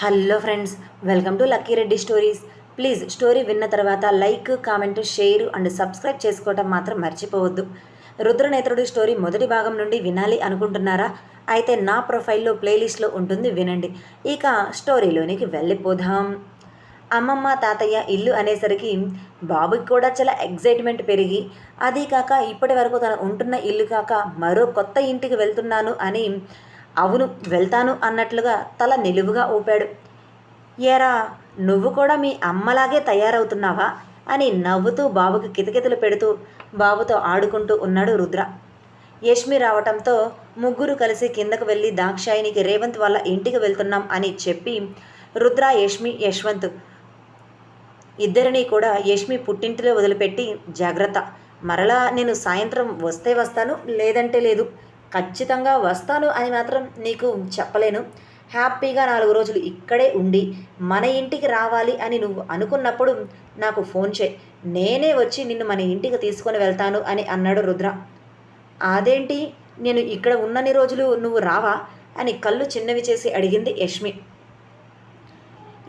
Hello friends welcome to Lucky Reddy stories. Please story విన్న తర్వాత like comment share and subscribe చేసుకోవటం మాత్రం మర్చిపోవద్దు. రుద్రనేత్రుడు స్టోరీ మొదటి భాగం నుండి వినాలి అనుకుంటున్నారా? అయితే నా ప్రొఫైల్లో ప్లేలిస్ట్లో ఉంటుంది వినండి. ఇక స్టోరీలోనికి వెళ్ళిపోదాం. అమ్మమ్మ తాతయ్య ఇల్లు అనేసరికి బాబుకి కూడా చాలా ఎగ్జైట్మెంట్ పెరిగి అది కాక ఇప్పటి వరకు తను ఉంటున్న ఇల్లు కాక మరో కొత్త ఇంటికి వెళ్తున్నాను అని అవును వెళ్తాను అన్నట్లుగా తల నిలువుగా ఊపాడు. ఏరా నువ్వు కూడా మీ అమ్మలాగే తయారవుతున్నావా? అని నవ్వుతూ బాబుకి కితకితలు పెడుతూ బాబుతో ఆడుకుంటూ ఉన్నాడు రుద్ర. యష్మి రావటంతో ముగ్గురు కలిసి కిందకు వెళ్ళి దాక్షాయినికి రేవంత్ వాళ్ళ ఇంటికి వెళ్తున్నాం అని చెప్పి రుద్ర యష్మి యశ్వంత్ ఇద్దరిని కూడా యష్మి పుట్టింటిలో వదిలిపెట్టి జాగ్రత్త. మరలా నేను సాయంత్రం వస్తే వస్తాను లేదంటే లేదు. ఖచ్చితంగా వస్తాను అని మాత్రం నీకు చెప్పలేను. హ్యాపీగా నాలుగు రోజులు ఇక్కడే ఉండి మన ఇంటికి రావాలి అని నువ్వు అనుకున్నప్పుడు నాకు ఫోన్ చేయి. నేనే వచ్చి నిన్ను మన ఇంటికి తీసుకొని వెళ్తాను అని అన్నాడు రుద్ర. అదేంటి? నేను ఇక్కడ ఉన్నన్ని రోజులు నువ్వు రావా? అని కళ్ళు చిన్నవి చేసి అడిగింది యష్మి.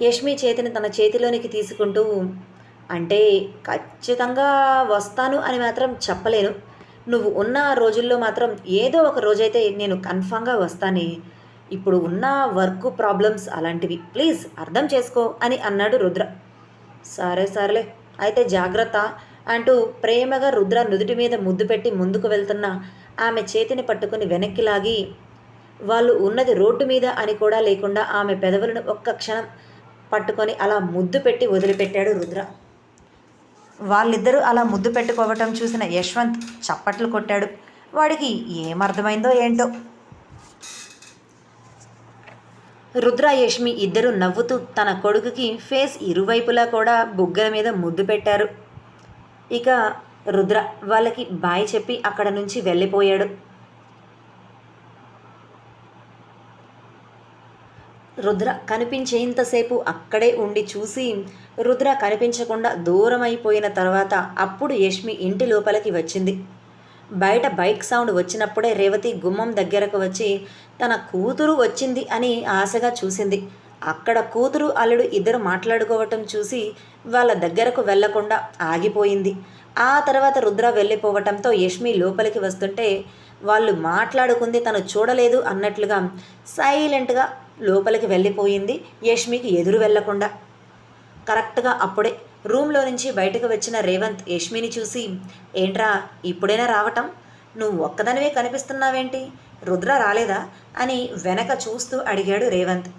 యష్మి చేతిని తన చేతిలోనికి తీసుకుంటూ అంటే ఖచ్చితంగా వస్తాను అని మాత్రం చెప్పలేను. నువ్వు ఉన్న రోజుల్లో మాత్రం ఏదో ఒక రోజైతే నేను కన్ఫామ్గా వస్తానే. ఇప్పుడు ఉన్న వర్క్ ప్రాబ్లమ్స్ అలాంటివి ప్లీజ్ అర్థం చేసుకో అని అన్నాడు రుద్ర. సరే సరేలే. అయితే జాగ్రత్త అంటూ ప్రేమగా రుద్ర నుదుటి మీద ముద్దు పెట్టి ముందుకు వెళ్తున్న ఆమె చేతిని పట్టుకుని వెనక్కి లాగి వాళ్ళు ఉన్నది రోడ్డు మీద అని కూడా లేకుండా ఆమె పెదవులను ఒక్క క్షణం పట్టుకొని అలా ముద్దు పెట్టి వదిలిపెట్టాడు రుద్ర. వాళ్ళిద్దరూ అలా ముద్దు పెట్టుకోవటం చూసిన యశ్వంత్ చప్పట్లు కొట్టాడు. వాడికి ఏమర్థమైందో ఏంటో? రుద్ర యష్మి ఇద్దరు నవ్వుతూ తన కొడుకుకి ఫేస్ ఇరువైపులా కూడా బుగ్గల మీద ముద్దు పెట్టారు. ఇక రుద్ర వాళ్ళకి బాయ్ చెప్పి అక్కడ నుంచి వెళ్ళిపోయాడు. రుద్ర కనిపించేంతసేపు అక్కడే ఉండి చూసి రుద్ర కనిపించకుండా దూరం అయిపోయిన తర్వాత అప్పుడు యష్మి ఇంటి లోపలికి వచ్చింది. బయట బైక్ సౌండ్ వచ్చినప్పుడే రేవతి గుమ్మం దగ్గరకు వచ్చి తన కూతురు వచ్చింది అని ఆశగా చూసింది. అక్కడ కూతురు అల్లుడు ఇద్దరు మాట్లాడుకోవటం చూసి వాళ్ళ దగ్గరకు వెళ్ళకుండా ఆగిపోయింది. ఆ తర్వాత రుద్ర వెళ్ళిపోవటంతో యష్మి లోపలికి వస్తుంటే వాళ్ళు మాట్లాడుకుంది తను చూడలేదు అన్నట్లుగా సైలెంట్గా లోపలికి వెళ్ళిపోయింది. యష్మికి ఎదురు వెళ్ళకుండా కరెక్ట్గా అప్పుడే రూమ్లో నుంచి బయటకు వచ్చిన రేవంత్ యష్మిని చూసి ఏంట్రా ఇప్పుడైనా రావటం? నువ్వు ఒక్కదనివే కనిపిస్తున్నావేంటి? రుద్ర రాలేదా? అని వెనక చూస్తూ అడిగాడు రేవంత్.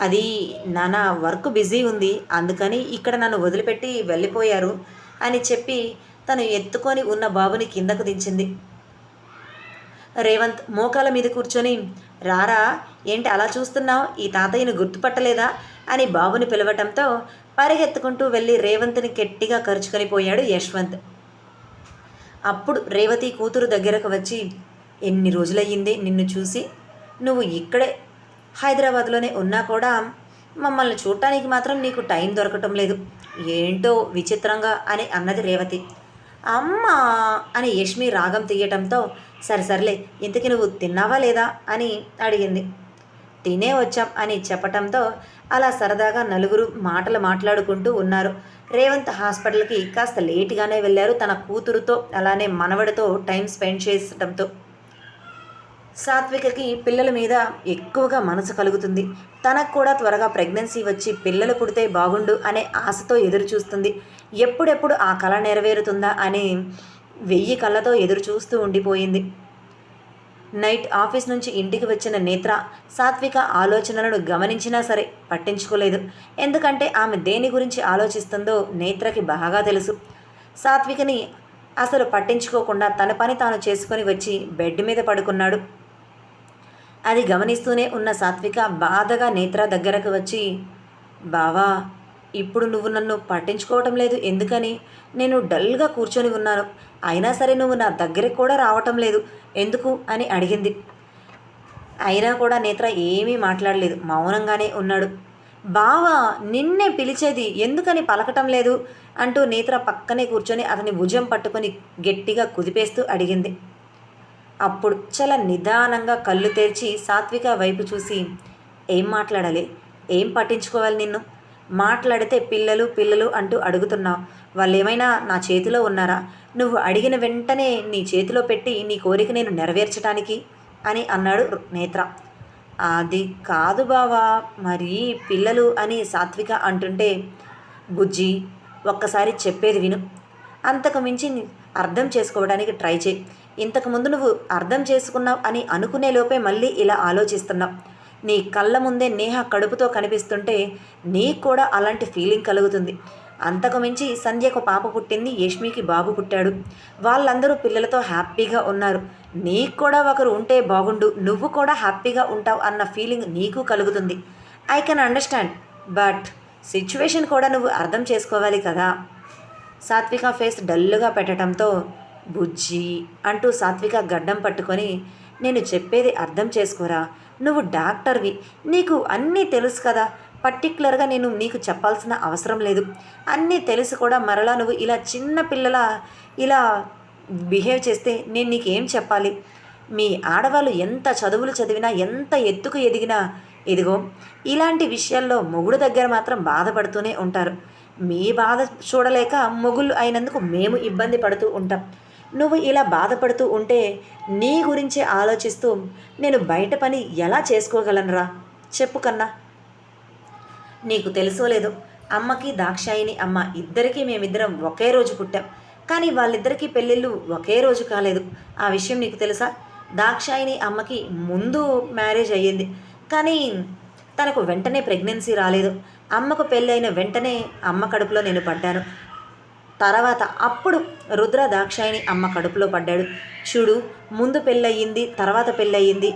అది నాన్న వర్క్ బిజీ ఉంది. అందుకని ఇక్కడ నన్ను వదిలిపెట్టి వెళ్ళిపోయారు అని చెప్పి తను ఎత్తుకొని ఉన్న బాబుని కిందకు దించింది. రేవంత్ మోకాల మీద కూర్చొని రారా ఏంటి అలా చూస్తున్నావు? ఈ తాతయ్యను గుర్తుపట్టలేదా? అని బాబుని పిలవటంతో పరిగెత్తుకుంటూ వెళ్ళి రేవంత్ని గట్టిగా కరుచుకొని పోయాడు యశ్వంత్. అప్పుడు రేవతి కూతురు దగ్గరకు వచ్చి ఎన్ని రోజులయ్యింది నిన్ను చూసి? నువ్వు ఇక్కడే హైదరాబాద్లోనే ఉన్నా కూడా మమ్మల్ని చూడటానికి మాత్రం నీకు టైం దొరకటం లేదు. ఏంటో విచిత్రంగా అని అన్నది రేవతి. అమ్మా అని యష్మి రాగం తీయటంతో సరే సర్లే ఇంతకి నువ్వు తిన్నావా లేదా అని అడిగింది. తినే వచ్చాం అని చెప్పటంతో అలా సరదాగా నలుగురు మాటలు మాట్లాడుకుంటూ ఉన్నారు. రేవంత్ హాస్పిటల్కి కాస్త లేటుగానే వెళ్ళారు తన కూతురుతో అలానే మనవడితో టైం స్పెండ్ చేసటంతో. సాత్వికకి పిల్లల మీద ఎక్కువగా మనసు కలుగుతుంది. తనకు కూడా త్వరగా ప్రెగ్నెన్సీ వచ్చి పిల్లలు పుడితే బాగుండు అనే ఆశతో ఎదురు చూస్తుంది ఎప్పుడెప్పుడు ఆ కళ నెరవేరుతుందా అని వెయ్యి కళ్ళతో ఎదురు చూస్తూ ఉండిపోయింది. నైట్ ఆఫీస్ నుంచి ఇంటికి వచ్చిన నేత్ర సాత్విక ఆలోచనలను గమనించినా సరే పట్టించుకోలేదు. ఎందుకంటే ఆమె దేని గురించి ఆలోచిస్తుందో నేత్రకి బాగా తెలుసు. సాత్వికని అసలు పట్టించుకోకుండా తన పని తాను చేసుకొని వచ్చి బెడ్ మీద పడుకున్నాడు. అది గమనిస్తూనే ఉన్న సాత్విక బాధగా నేత్ర దగ్గరకు వచ్చి బావా ఇప్పుడు నువ్వు నన్ను పట్టించుకోవటం లేదు ఎందుకని? నేను డల్గా కూర్చొని ఉన్నాను. అయినా సరే నువ్వు నా దగ్గరికి కూడా రావటం లేదు. ఎందుకు? అని అడిగింది. అయినా కూడా నేత్ర ఏమీ మాట్లాడలేదు. మౌనంగానే ఉన్నాడు. బావా నిన్నే పిలిచేది ఎందుకని పలకటం లేదు? అంటూ నేత్ర పక్కనే కూర్చొని అతని భుజం పట్టుకొని గట్టిగా కుదిపేస్తూ అడిగింది. అప్పుడు చాలా నిదానంగా కళ్ళు తెరిచి సాత్విక వైపు చూసి ఏం మాట్లాడాలి? ఏం పట్టించుకోవాలి నిన్ను? మాట్లాడితే పిల్లలు పిల్లలు అంటూ అడుగుతున్నావు. వాళ్ళు ఏమైనా నా చేతిలో ఉన్నారా? నువ్వు అడిగిన వెంటనే నీ చేతిలో పెట్టి నీ కోరిక నేను నెరవేర్చడానికి అని అన్నాడు నేత్ర. అది కాదు బావా మరి పిల్లలు అని సాత్విక అంటుంటే బుజ్జి ఒక్కసారి చెప్పేది విను. అంతకు మించి అర్థం చేసుకోవడానికి ట్రై చేయి. ఇంతకుముందు నువ్వు అర్థం చేసుకున్నావు అని అనుకునే లోపే మళ్ళీ ఇలా ఆలోచిస్తున్నావు. నీ కళ్ళ ముందే నేహ కడుపుతో కనిపిస్తుంటే నీకు కూడా అలాంటి ఫీలింగ్ కలుగుతుంది. అంతకు మించి సంధ్యకు పాప పుట్టింది యష్మికి బాబు పుట్టాడు. వాళ్ళందరూ పిల్లలతో హ్యాపీగా ఉన్నారు. నీకు కూడా ఒకరు ఉంటే బాగుండు. నువ్వు కూడా హ్యాపీగా ఉంటావు అన్న ఫీలింగ్ నీకు కలుగుతుంది. I can understand. But situation కూడా నువ్వు అర్థం చేసుకోవాలి కదా. సాత్విక ఫేస్ డల్లుగా పెట్టడంతో బుజ్జి అంటూ సాత్విక గడ్డం పట్టుకొని నేను చెప్పేది అర్థం చేసుకోరా? నువ్వు డాక్టర్వి. నీకు అన్నీ తెలుసు కదా. పర్టిక్యులర్గా నేను నీకు చెప్పాల్సిన అవసరం లేదు. అన్నీ తెలుసు కూడా మరలా నువ్వు ఇలా చిన్న పిల్లల ఇలా బిహేవ్ చేస్తే నేను నీకేం చెప్పాలి? మీ ఆడవాళ్ళు ఎంత చదువులు చదివినా ఎంత ఎత్తుకు ఎదిగినా ఇదిగో ఇలాంటి విషయాల్లో మొగుడు దగ్గర మాత్రం బాధపడుతూనే ఉంటారు. మీ బాధ చూడలేక మొగుళ్ళు అయినందుకు మేము ఇబ్బంది పడుతూ ఉంటాం. నువ్వు ఇలా బాధపడుతూ ఉంటే నీ గురించే ఆలోచిస్తూ నేను బయట పని ఎలా చేసుకోగలనురా? చెప్పు కన్నా. నీకు తెలుసో లేదో అమ్మకి దాక్షాయిని అమ్మ ఇద్దరికీ మేమిద్దరం ఒకే రోజు పుట్టాం. కానీ వాళ్ళిద్దరికీ పెళ్ళిళ్ళు ఒకే రోజు కాలేదు. ఆ విషయం నీకు తెలుసా? దాక్షాయిని అమ్మకి ముందు మ్యారేజ్ అయ్యింది. కానీ తనకు వెంటనే ప్రెగ్నెన్సీ రాలేదు. అమ్మకు పెళ్ళైన వెంటనే అమ్మ కడుపులో నేను పడ్డాను. తర్వాత అప్పుడు రుద్ర దాక్షాయిని అమ్మ కడుపులో పడ్డాడు. చూడు ముందు పెళ్ళయింది తర్వాత పెళ్ళయింది.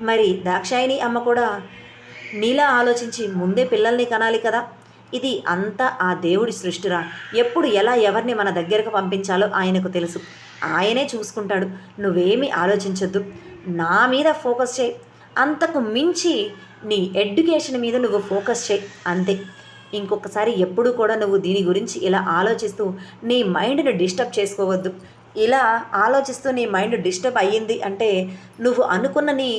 మరి దాక్షాయిని అమ్మ కూడా నీలా ఆలోచించి ముందే పిల్లల్ని కనాలి కదా. ఇది అంతా ఆ దేవుడి సృష్టిరా. ఎప్పుడు ఎలా ఎవరిని మన దగ్గరకు పంపించాలో ఆయనకు తెలుసు. ఆయనే చూసుకుంటాడు. నువ్వేమీ ఆలోచించొద్దు. నా మీద ఫోకస్ చేయి. అంతకు మించి నీ ఎడ్యుకేషన్ మీద నువ్వు ఫోకస్ చేయి. అంతే. ఇంకొకసారి ఎప్పుడు కూడా నువ్వు దీని గురించి ఇలా ఆలోచిస్తూ నీ మైండ్ని డిస్టర్బ్ చేసుకోవద్దు. ఇలా ఆలోచిస్తూ నీ మైండ్ డిస్టర్బ్ అయ్యింది అంటే నువ్వు అనుకున్న నీ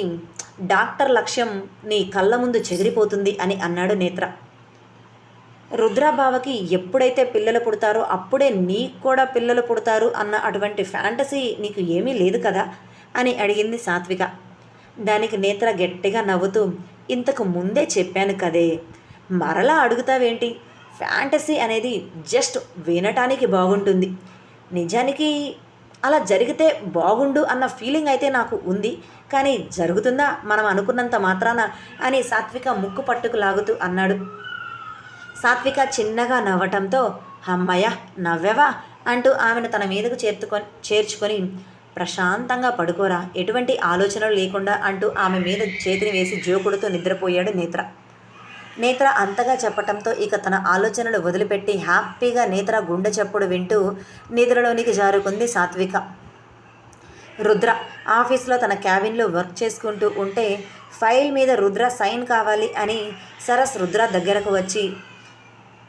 డాక్టర్ లక్ష్యం నీ కళ్ళ ముందు చెదిరిపోతుంది అని అన్నాడు నేత్ర. రుద్రాబావకి ఎప్పుడైతే పిల్లలు పుడతారో అప్పుడే నీకు కూడా పిల్లలు పుడతారు అన్న అటువంటి ఫ్యాంటసీ నీకు ఏమీ లేదు కదా? అని అడిగింది సాత్విక. దానికి నేత్ర గట్టిగా నవ్వుతూ ఇంతకు ముందే చెప్పాను కదే మరలా అడుగుతావేంటి? ఫ్యాంటసీ అనేది జస్ట్ వినటానికి బాగుంటుంది. నిజానికి అలా జరిగితే బాగుండు అన్న ఫీలింగ్ అయితే నాకు ఉంది. కానీ జరుగుతుందా? మనం అనుకున్నంత మాత్రాన అని సాత్విక ముక్కు పట్టుకు లాగుతూ అన్నాడు. సాత్విక చిన్నగా నవ్వటంతో అమ్మయ్య నవ్వెవా? అంటూ ఆమెను తన మీదకు చేర్చుకొని చేర్చుకొని ప్రశాంతంగా పడుకోరా. ఎటువంటి ఆలోచనలు లేకుండా అంటూ ఆమె మీద చేతిని వేసి జోకుడుతూ నిద్రపోయాడు నేత్ర. నేత్ర అంతగా చెప్పటంతో ఇక తన ఆలోచనలు వదిలిపెట్టి హ్యాపీగా నేత్ర గుండె చప్పుడు వింటూ నిద్రలోనికి జారుకుంది సాత్విక. రుద్ర ఆఫీస్లో తన క్యాబిన్లో వర్క్ చేసుకుంటూ ఉంటే ఫైల్ మీద రుద్ర సైన్ కావాలి అని సరస్ రుద్ర దగ్గరకు వచ్చి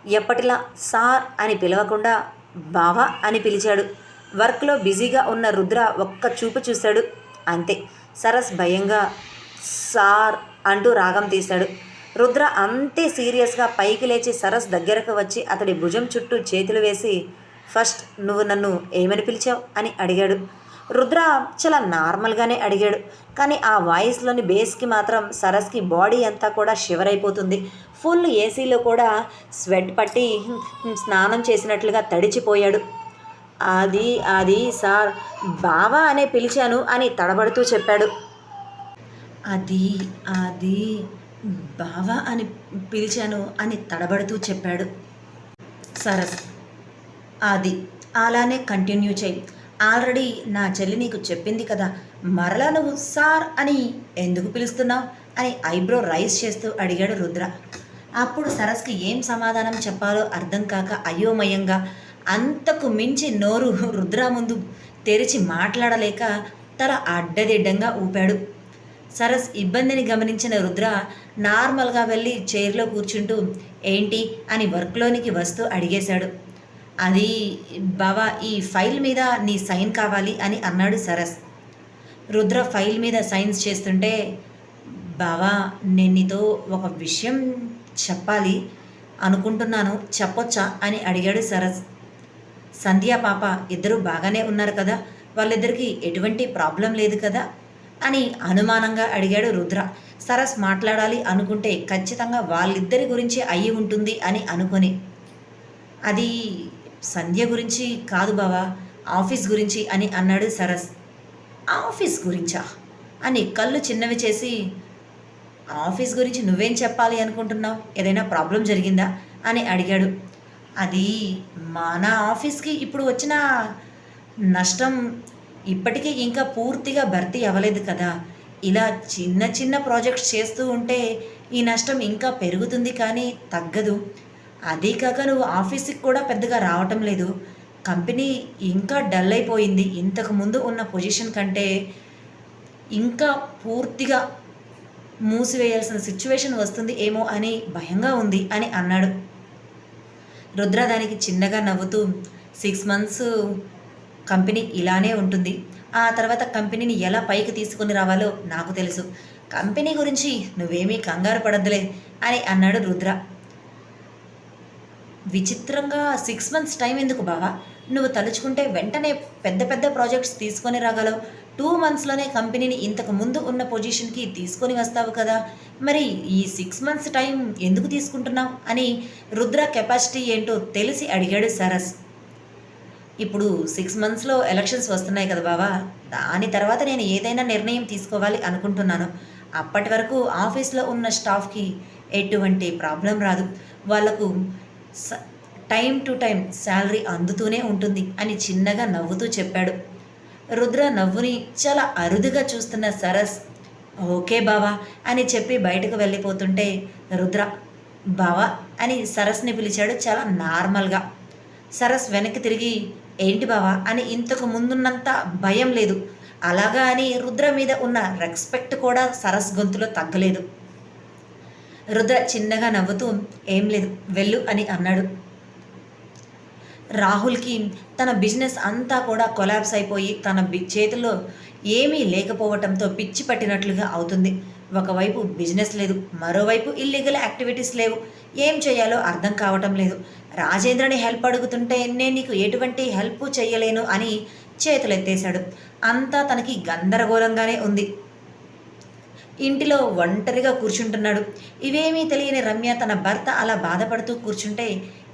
ఎప్పటిలా సార్ అని పిలవకుండా బావా అని పిలిచాడు. వర్క్లో బిజీగా ఉన్న రుద్ర ఒక్క చూపు చూశాడు. అంతే. సరస్ భయంగా సార్ అంటూ రాగం తీశాడు. రుద్ర అంతే సీరియస్గా పైకి లేచి సరస్ దగ్గరకు వచ్చి అతడి భుజం చుట్టూ చేతులు వేసి ఫస్ట్ నువ్వు నన్ను ఏమని పిలిచావు? అని అడిగాడు. రుద్ర చాలా నార్మల్గానే అడిగాడు. కానీ ఆ వాయిస్లోని బేస్కి మాత్రం సరస్కి బాడీ అంతా కూడా షివర్ అయిపోతుంది. ఫుల్ ఏసీలో కూడా స్వెట్ పట్టి స్నానం చేసినట్లుగా తడిచిపోయాడు. అది అది సార్ బావా అనే పిలిచాను అని తడబడుతూ చెప్పాడు. అది అది బావా అని పిలిచాను అని తడబడుతూ చెప్పాడు. సరస్ అది అలానే కంటిన్యూ చేయి. ఆల్రెడీ నా చెల్లి నీకు చెప్పింది కదా మరలా నువ్వు సార్ అని ఎందుకు పిలుస్తున్నావు అని ఐబ్రో రైస్ చేస్తూ అడిగాడు రుద్ర. అప్పుడు సరస్కి ఏం సమాధానం చెప్పాలో అర్థం కాక అయోమయంగా అంతకు మించి నోరు రుద్ర ముందు తెరిచి మాట్లాడలేక తల అడ్డదిడ్డంగా ఊపాడు. సరస్ ఇబ్బందిని గమనించిన రుద్ర నార్మల్గా వెళ్ళి చైర్లో కూర్చుంటూ ఏంటి? అని వర్క్లోనికి వస్తూ అడిగేశాడు. అది బావా ఈ ఫైల్ మీద నీ సైన్ కావాలి అని అన్నాడు సరస్. రుద్ర ఫైల్ మీద సైన్స్ చేస్తుంటే బావా నేను నీతో ఒక విషయం చెప్పాలి అనుకుంటున్నాను చెప్పొచ్చా? అని అడిగాడు సరస్. సంధ్య పాప ఇద్దరు బాగానే ఉన్నారు కదా వాళ్ళిద్దరికీ ఎటువంటి ప్రాబ్లం లేదు కదా? అని అనుమానంగా అడిగాడు రుద్ర. సరస్ మాట్లాడాలి అనుకుంటే ఖచ్చితంగా వాళ్ళిద్దరి గురించి అయి ఉంటుంది అని అనుకొని. అది సంధ్య గురించి కాదు బావా ఆఫీస్ గురించి అని అన్నాడు సరస్. ఆఫీస్ గురించా? అని కళ్ళు చిన్నవి చేసి ఆఫీస్ గురించి నువ్వేం చెప్పాలి అనుకుంటున్నావు? ఏదైనా ప్రాబ్లం జరిగిందా? అని అడిగాడు. అది మన ఆఫీస్కి ఇప్పుడు వచ్చిన నష్టం ఇప్పటికీ ఇంకా పూర్తిగా భర్తీ అవ్వలేదు కదా. ఇలా చిన్న చిన్న ప్రాజెక్ట్స్ చేస్తూ ఉంటే ఈ నష్టం ఇంకా పెరుగుతుంది కానీ తగ్గదు. అదీ కాక నువ్వు ఆఫీస్కి కూడా పెద్దగా రావటం లేదు. కంపెనీ ఇంకా డల్ అయిపోయింది. ఇంతకు ముందు ఉన్న పొజిషన్ కంటే ఇంకా పూర్తిగా మూసివేయాల్సిన సిచ్యువేషన్ వస్తుంది ఏమో అని భయంగా ఉంది అని అన్నాడు. రుద్ర దానికి చిన్నగా నవ్వుతూ సిక్స్ మంత్స్ కంపెనీ ఇలానే ఉంటుంది. ఆ తర్వాత కంపెనీని ఎలా పైకి తీసుకుని రావాలో నాకు తెలుసు. కంపెనీ గురించి నువ్వేమీ కంగారు పడద్దులే అని అన్నాడు రుద్ర. విచిత్రంగా సిక్స్ మంత్స్ టైం ఎందుకు బావా? నువ్వు తలుచుకుంటే వెంటనే పెద్ద పెద్ద ప్రాజెక్ట్స్ తీసుకొని రాగలవు. టూ మంత్స్లోనే కంపెనీని ఇంతకు ముందు ఉన్న పొజిషన్కి తీసుకొని వస్తావు కదా. మరి ఈ సిక్స్ మంత్స్ టైం ఎందుకు తీసుకుంటున్నావు? అని రుద్ర కెపాసిటీ ఏంటో తెలిసి అడిగాడు సరస్. ఇప్పుడు సిక్స్ మంత్స్లో ఎలక్షన్స్ వస్తున్నాయి కదా బావా. దాని తర్వాత నేను ఏదైనా నిర్ణయం తీసుకోవాలి అనుకుంటున్నాను. అప్పటి వరకు ఆఫీస్లో ఉన్న స్టాఫ్కి ఎటువంటి ప్రాబ్లం రాదు. వాళ్ళకు టైం టు టైం శాలరీ అందుతూనే ఉంటుంది అని చిన్నగా నవ్వుతూ చెప్పాడు. రుద్ర నవ్వుని చాలా అరుదుగా చూస్తున్న సరస్ ఓకే బావా అని చెప్పి బయటకు వెళ్ళిపోతుంటే రుద్ర బావా అని సరస్ని పిలిచాడు చాలా నార్మల్గా సరస్ వెనక్కి తిరిగి ఏంటి బావా అని ఇంతకు ముందున్నంత భయం లేదు. అలాగా అని రుద్ర మీద ఉన్న రెస్పెక్ట్ కూడా సరస్ గొంతులో తగ్గలేదు. రుద్ర చిన్నగా నవ్వుతూ ఏం లేదు వెళ్ళు అని అన్నాడు. రాహుల్కి తన బిజినెస్ అంతా కూడా కొలాబ్స్ అయిపోయి తన చేతిలో ఏమీ లేకపోవటంతో పిచ్చి పట్టినట్లుగా అవుతుంది. ఒకవైపు బిజినెస్ లేదు మరోవైపు ఇల్లీగల్ యాక్టివిటీస్ లేవు. ఏం చేయాలో అర్థం కావటం లేదు. రాజేంద్రని హెల్ప్ అడుగుతుంటే నేను నీకు ఎటువంటి హెల్ప్ చేయలేను అని చేతులెత్తేశాడు. అంతా తనకి గందరగోళంగానే ఉంది. ఇంటిలో ఒంటరిగా కూర్చుంటున్నాడు. ఇవేమీ తెలియని రమ్య తన భర్త అలా బాధపడుతూ కూర్చుంటే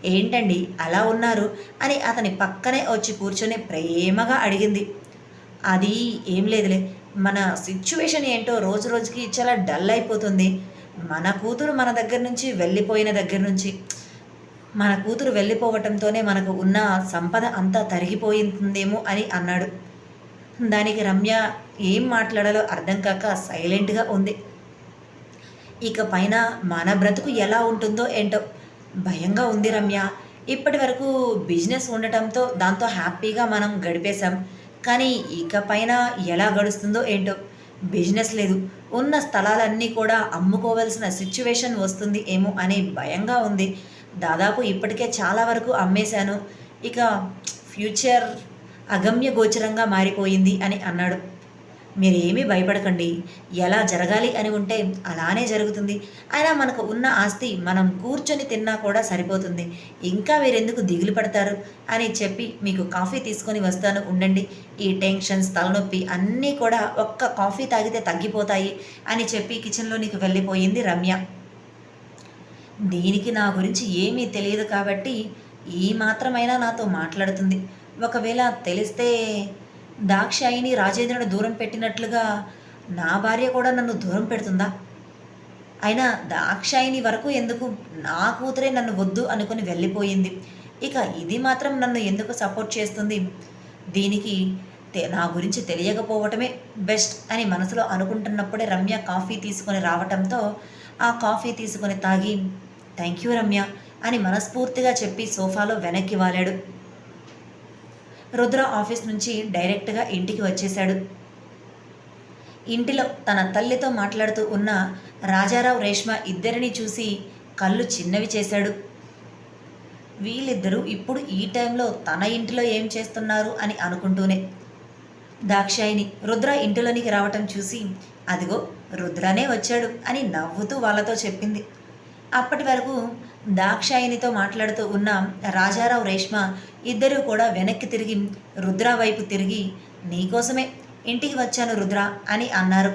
ఏంటండి అలా ఉన్నారు? అని అతని పక్కనే వచ్చి కూర్చొని ప్రేమగా అడిగింది. అది ఏం లేదులే. మన సిచ్యువేషన్ ఏంటో రోజు రోజుకి చాలా డల్ అయిపోతుంది. మన కూతురు మన దగ్గర నుంచి వెళ్ళిపోయిన దగ్గర నుంచి మన కూతురు వెళ్ళిపోవటంతోనే మనకు ఉన్న సంపద అంతా తరిగిపోయిందేమో అని అన్నాడు. దానికి రమ్య ఏం మాట్లాడాలో అర్థం కాక సైలెంట్గా ఉంది. ఇక పైన మన బ్రతుకు ఎలా ఉంటుందో ఏంటో భయంగా ఉంది రమ్య. ఇప్పటి వరకు బిజినెస్ ఉండటంతో దాంతో హ్యాపీగా మనం గడిపేశాం. కానీ ఇక పైన ఎలా గడుస్తుందో ఏంటో బిజినెస్ లేదు. ఉన్న స్థలాలన్నీ కూడా అమ్ముకోవాల్సిన సిచ్యువేషన్ వస్తుంది ఏమో అనే భయంగా ఉంది. దాదాపు ఇప్పటికే చాలా వరకు అమ్మేశాను. ఇక ఫ్యూచర్ అగమ్య గోచరంగా మారిపోయింది అని అన్నాడు. మీరేమీ భయపడకండి. ఎలా జరగాలి అని ఉంటే అలానే జరుగుతుంది. అయినా మనకు ఉన్న ఆస్తి మనం కూర్చొని తిన్నా కూడా సరిపోతుంది. ఇంకా మీరెందుకు దిగులు పడతారు? అని చెప్పి మీకు కాఫీ తీసుకొని వస్తాను. ఉండండి. ఈ టెన్షన్స్ తలనొప్పి అన్నీ కూడా ఒక్క కాఫీ తాగితే తగ్గిపోతాయి అని చెప్పి కిచెన్లోనికి వెళ్ళిపోయింది రమ్య. దీనికి నా గురించి ఏమీ తెలియదు కాబట్టి ఈ మాత్రమైనా నాతో మాట్లాడుతుంది. ఒకవేళ తెలిస్తే దాక్షాయిని రాజేంద్రుని దూరం పెట్టినట్లుగా నా భార్య కూడా నన్ను దూరం పెడుతుందా? అయినా దాక్షాయిని వరకు ఎందుకు నా కూతురే నన్ను వద్దు అనుకుని వెళ్ళిపోయింది. ఇక ఇది మాత్రం నన్ను ఎందుకు సపోర్ట్ చేస్తుంది? దీనికి నా గురించి తెలియకపోవటమే బెస్ట్ అని మనసులో అనుకుంటున్నప్పుడే రమ్య కాఫీ తీసుకొని రావటంతో ఆ కాఫీ తీసుకొని తాగి థ్యాంక్ యూ రమ్య అని మనస్ఫూర్తిగా చెప్పి సోఫాలో వెనక్కి వాలాడు. రుద్ర ఆఫీస్ నుంచి డైరెక్ట్గా ఇంటికి వచ్చేశాడు. ఇంటిలో తన తల్లితో మాట్లాడుతూ ఉన్న రాజారావు రేష్మ ఇద్దరిని చూసి కళ్ళు చిన్నవి చేశాడు. వీళ్ళిద్దరూ ఇప్పుడు ఈ టైంలో తన ఇంటిలో ఏం చేస్తున్నారు అని అనుకుంటూనే దాక్షాయిని రుద్ర ఇంటిలోనికి రావటం చూసి అదిగో రుద్రనే వచ్చాడు అని నవ్వుతూ వాళ్ళతో చెప్పింది. అప్పటి వరకు దాక్షాయినితో మాట్లాడుతూ ఉన్న రాజారావు రేష్మ ఇద్దరూ కూడా వెనక్కి తిరిగి రుద్ర వైపు తిరిగి నీకోసమే ఇంటికి వచ్చాను రుద్ర అని అన్నారు.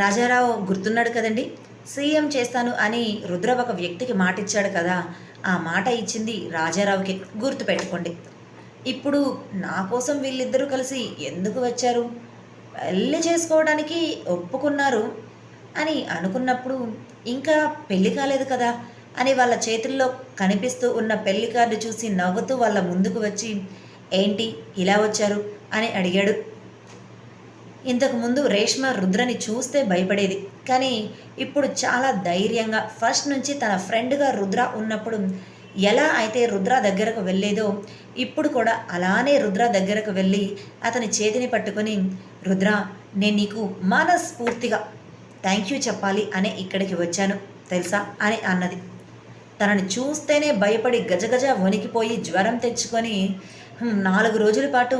రాజారావు గుర్తున్నాడు కదండి సీఎం చేస్తాను అని రుద్ర ఒక వ్యక్తికి మాట ఇచ్చాడు కదా ఆ మాట ఇచ్చింది రాజారావుకి గుర్తుపెట్టుకోండి. ఇప్పుడు నా కోసం వీళ్ళిద్దరూ కలిసి ఎందుకు వచ్చారు? పెళ్ళి చేసుకోవడానికి ఒప్పుకున్నారు అని అనుకున్నప్పుడు ఇంకా పెళ్ళి కాలేదు కదా అని వాళ్ళ చేతుల్లో కనిపిస్తూ ఉన్న పెళ్ళి కార్డు చూసి నవ్వుతూ వాళ్ళ ముందుకు వచ్చి ఏంటి ఇలా వచ్చారు? అని అడిగాడు. ఇంతకు ముందు రేష్మ రుద్రని చూస్తే భయపడేది కానీ ఇప్పుడు చాలా ధైర్యంగా ఫస్ట్ నుంచి తన ఫ్రెండ్గా రుద్ర ఉన్నప్పుడు ఎలా అయితే రుద్ర దగ్గరకు వెళ్ళేదో ఇప్పుడు కూడా అలానే రుద్ర దగ్గరకు వెళ్ళి అతని చేతిని పట్టుకొని రుద్ర నేను నీకు మనస్ఫూర్తిగా థ్యాంక్ యూ చెప్పాలి అనే ఇక్కడికి వచ్చాను తెలుసా? అని అన్నది. తనని చూస్తేనే భయపడి గజగజ వణికిపోయి జ్వరం తెచ్చుకొని నాలుగు రోజుల పాటు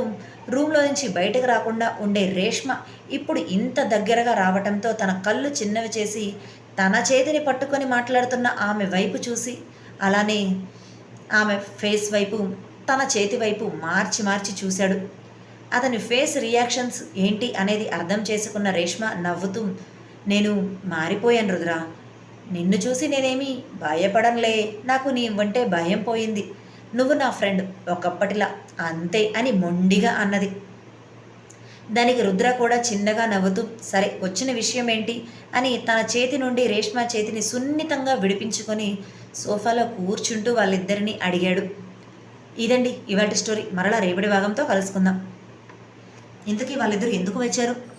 రూమ్లో నుంచి బయటకు రాకుండా ఉండే రేష్మ ఇప్పుడు ఇంత దగ్గరగా రావటంతో తన కళ్ళు చిన్నవి చేసి తన చేతిని పట్టుకొని మాట్లాడుతున్న ఆమె వైపు చూసి అలానే ఆమె ఫేస్ వైపు తన చేతి వైపు మార్చి మార్చి చూశాడు. అతని ఫేస్ రియాక్షన్స్ ఏంటి అనేది అర్థం చేసుకున్న రేష్మ నవ్వుతూ నేను మారిపోయాను రుద్రా. నిన్ను చూసి నేనేమి భయపడంలే నాకు నీ వంటే భయం పోయింది. నువ్వు నా ఫ్రెండ్ ఒకప్పటిలా అంతే అని మొండిగా అన్నది. దానికి రుద్ర కూడా చిన్నగా నవ్వుతూ సరే వచ్చిన విషయం ఏంటి? అని తన చేతి నుండి రేష్మ చేతిని సున్నితంగా విడిపించుకొని సోఫాలో కూర్చుంటూ వాళ్ళిద్దరిని అడిగాడు. ఇదండి ఇవాటి స్టోరీ. మరలా రేపటి భాగంతో కలుసుకుందాం. ఇంతకీ వాళ్ళిద్దరు ఎందుకు వచ్చారు?